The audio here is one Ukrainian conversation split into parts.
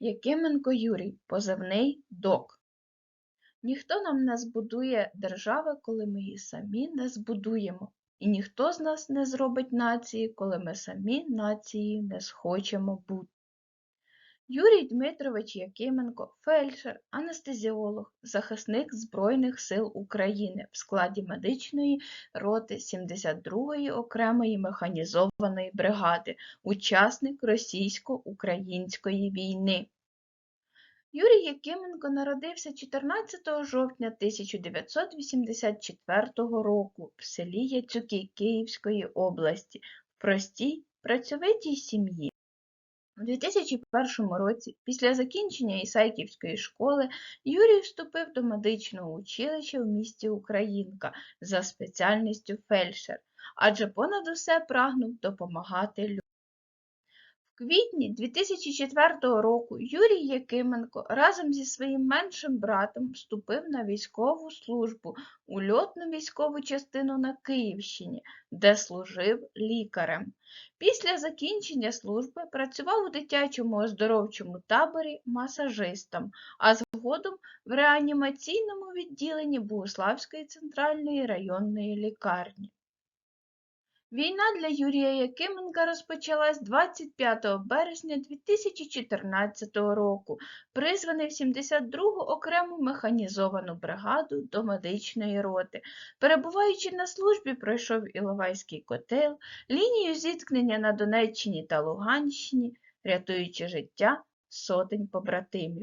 Якименко Юрій, позивний ДОК. Ніхто нам не збудує держави, коли ми її самі не збудуємо. І ніхто з нас не зробить нації, коли ми самі нації не схочемо бути. Юрій Дмитрович Якименко – фельдшер, анестезіолог, захисник Збройних сил України в складі медичної роти 72-ї окремої механізованої бригади, учасник російсько-української війни. Юрій Якименко народився 14 жовтня 1984 року в селі Яцюки Київської області в простій працьовитій сім'ї. У 2001 році, після закінчення Ісайківської школи, Юрій вступив до медичного училища в місті Українка за спеціальністю фельдшер, адже понад усе прагнув допомагати людям. Квітні 2004 року Юрій Якименко разом зі своїм меншим братом вступив на військову службу у льотну військову частину на Київщині, де служив лікарем. Після закінчення служби працював у дитячому оздоровчому таборі масажистом, а згодом в реанімаційному відділенні Богуславської центральної районної лікарні. Війна для Юрія Якименка розпочалась 25 березня 2014 року, призваний в 72-гу окрему механізовану бригаду до медичної роти. Перебуваючи на службі, пройшов Іловайський котел, лінію зіткнення на Донеччині та Луганщині, рятуючи життя сотень побратимів.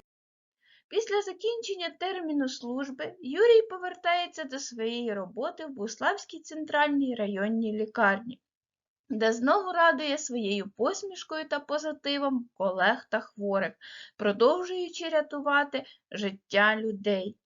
Після закінчення терміну служби Юрій повертається до своєї роботи в Буславській центральній районній лікарні, де знову радує своєю посмішкою та позитивом колег та хворих, продовжуючи рятувати життя людей.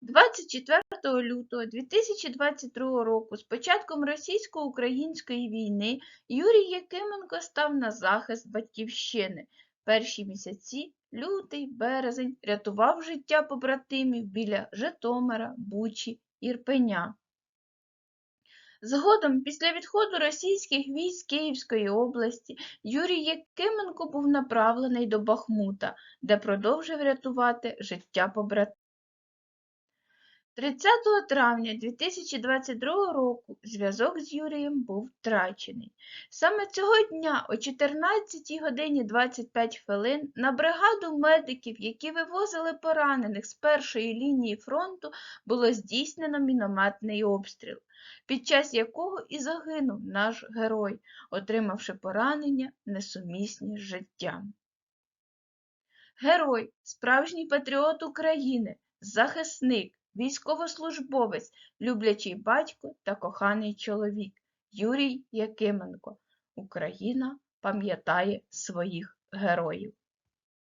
24 лютого 2022 року з початком російсько-української війни Юрій Якименко став на захист Батьківщини. Перші місяці лютий, березень рятував життя побратимів біля Житомира, Бучі, Ірпеня. Згодом, після відходу російських військ Київської області, Юрій Якименко був направлений до Бахмута, де продовжив рятувати життя побратимів. 30 травня 2022 року зв'язок з Юрієм був втрачений. Саме цього дня о 14 годині 25 хвилин на бригаду медиків, які вивозили поранених з першої лінії фронту, було здійснено мінометний обстріл, під час якого і загинув наш герой, отримавши поранення несумісні з життям. Герой, справжній патріот України, захисник військовослужбовець, люблячий батько та коханий чоловік Юрій Якименко. Україна пам'ятає своїх героїв.